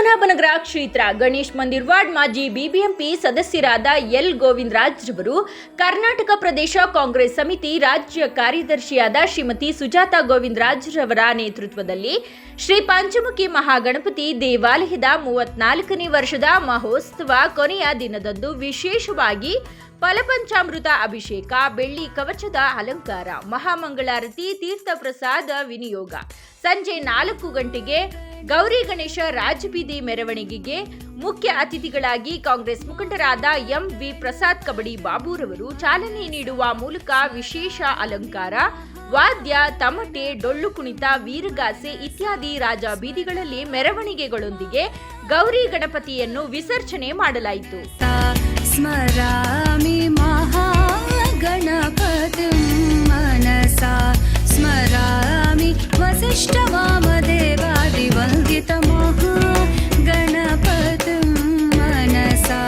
ಪದ್ಮನಾಭನಗರ ಕ್ಷೇತ್ರ ಗಣೇಶ್ ಮಂದಿರ್ ವಾರ್ಡ್ ಮಾಜಿ ಬಿಬಿಎಂಪಿ ಸದಸ್ಯರಾದ ಎಲ್ ಗೋವಿಂದರಾಜ್ ರವರು, ಕರ್ನಾಟಕ ಪ್ರದೇಶ ಕಾಂಗ್ರೆಸ್ ಸಮಿತಿ ರಾಜ್ಯ ಕಾರ್ಯದರ್ಶಿಯಾದ ಶ್ರೀಮತಿ ಸುಜಾತ ಗೋವಿಂದರಾಜ್ ರವರ ನೇತೃತ್ವದಲ್ಲಿ ಶ್ರೀ ಪಂಚಮುಖಿ ಮಹಾಗಣಪತಿ ದೇವಾಲಯದ ಮೂವತ್ನಾಲ್ಕನೇ ವರ್ಷದ ಮಹೋತ್ಸವ ಕೊನೆಯ ದಿನದಂದು ವಿಶೇಷವಾಗಿ ಫಲಪಂಚಾಮೃತ ಅಭಿಷೇಕ, ಬೆಳ್ಳಿ ಕವಚದ ಅಲಂಕಾರ, ಮಹಾಮಂಗಳಾರತಿ, ತೀರ್ಥ ಪ್ರಸಾದ ವಿನಿಯೋಗ. ಸಂಜೆ ನಾಲ್ಕು ಗಂಟೆಗೆ ಗೌರಿ ಗಣೇಶ ರಾಜಬೀದಿ ಮೆರವಣಿಗೆಗೆ ಮುಖ್ಯ ಅತಿಥಿಗಳಾಗಿ ಕಾಂಗ್ರೆಸ್ ಮುಖಂಡರಾದ ಎಂ ವಿ ಪ್ರಸಾದ್ ಕಬಡಿ ಬಾಬುರವರು ಚಾಲನೆ ನೀಡುವ ಮೂಲಕ ವಿಶೇಷ ಅಲಂಕಾರ, ವಾದ್ಯ, ತಮಟೆ, ಡೊಳ್ಳು ಕುಣಿತ, ವೀರಗಾಸೆ ಇತ್ಯಾದಿ ರಾಜ ಬೀದಿಗಳಲ್ಲಿ ಮೆರವಣಿಗೆಗಳೊಂದಿಗೆ ಗೌರಿ ಗಣಪತಿಯನ್ನು ವಿಸರ್ಜನೆ ಮಾಡಲಾಯಿತು. ಸ್ಮರಾಮಿ ಮಹಾ ಗಣಪತಿ ಮನಸಾ, ಸ್ಮರಾ मनसा स्मरामि वसिष्ठवामदेवादिवन्दितमहागणपतिं मनसा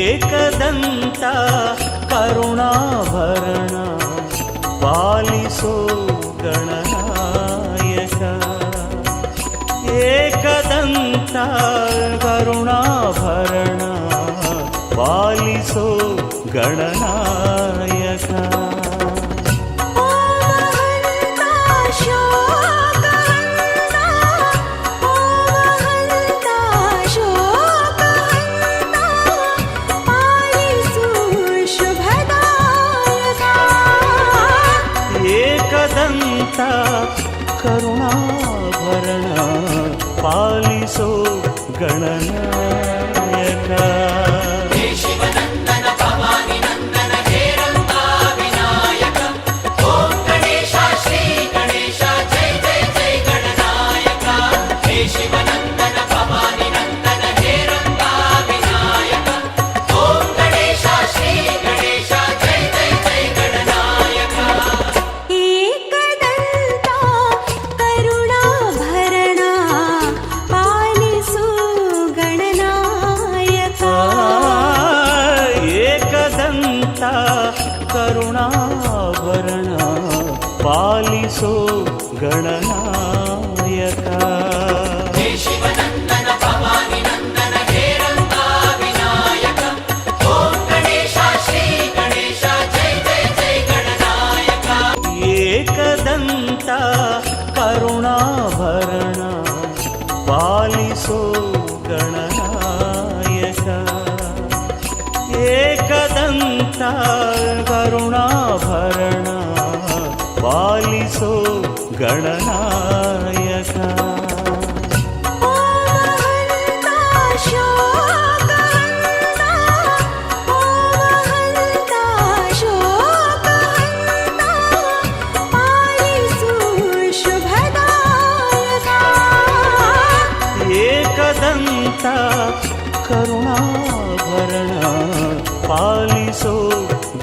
ఏకదంతా కరుణాభరణ పాలిసో గణనాయక ఏకదంత కరుణాభరణ పాలిసో గణనా ಏಕದಂತ ಕರುಣಾಭರಣ ಪಾಲಿಸೋ ಗಣನಾಯಕ. ಪಾಲಿಸೋ ಗಣನಾಯಕ ಏಕದಂತ ಕರುಣಾಭರಣ ಪಾಲಿಸೋ ಗಣನಾಯಕ ಏಕದಂತ भरणलिसो गणना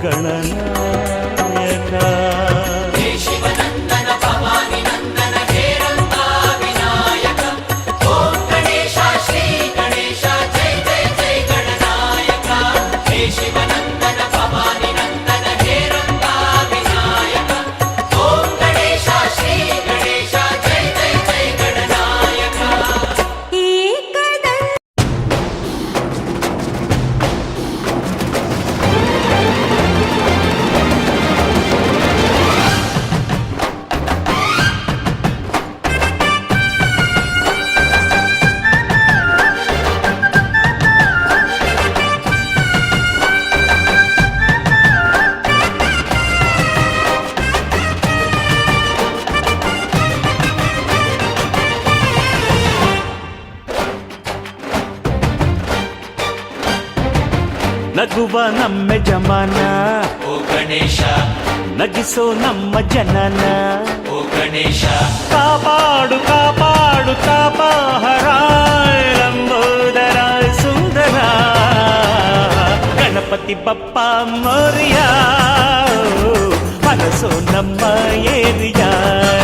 ಗಣನಾಯಕ ನಗುವ ನಮ್ಮ ಜಮಾನ ಓ ಗಣೇಶ ನಗಿಸೋ ನಮ್ಮ ಜನನ ಓ ಗಣೇಶ ಕಾಪಾಡು ಕಾಪಾಡು ತಾಪಹರ ಲಂಬೋದರ ಸುಂದರ ಗಣಪತಿ ಬಪ್ಪ ಮೋರಿಯ ಮನಸ್ಸು ನಮ್ಮ ಏರಿಯಾನ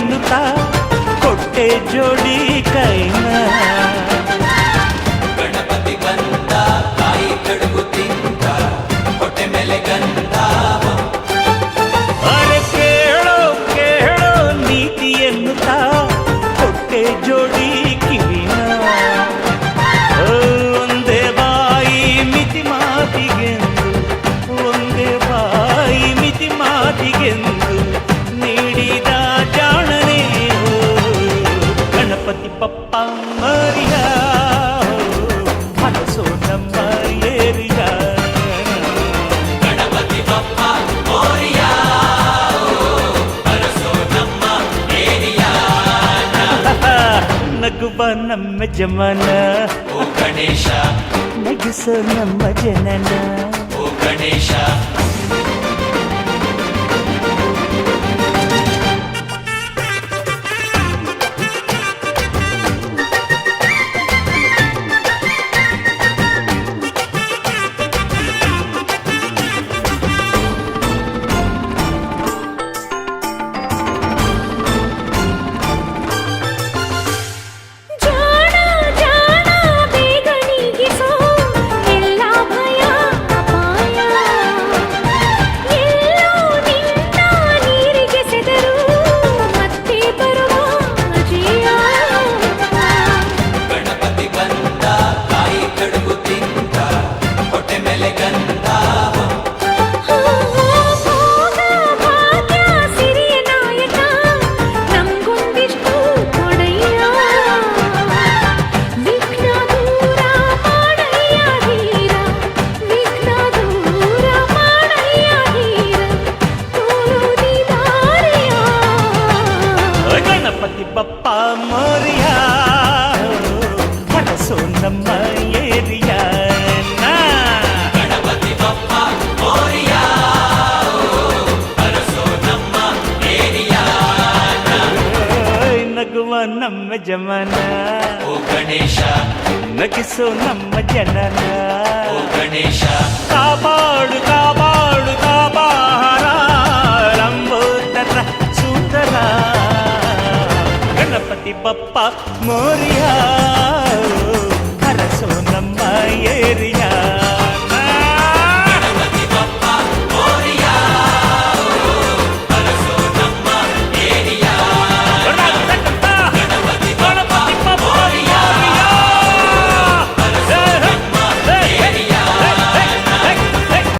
మిన్నుతా కొట్టే జోడీ కైనా. ನಮ್ಮ ಜಮನ ಓ ಗಣೇಶ ನಗಿಸೋ ನಮ್ಮ ಜನನ ಓ ಗಣೇಶ ನಮ್ಮ ಜಮನ ಓ ಗಣೇಶ ನಗಿಸೋ ನಮ್ಮ ಜನನ ಓ ಗಣೇಶ ಕಾಪಾಡು ಕಾಪಾಡು ಕಾಪಾರ ರಂಬೋದರ ಸುಂದರ ಗಣಪತಿ ಬಪ್ಪ ಮೋರಿಯ ಹರಸೋ ನಮ್ಮ ಏರಿಯ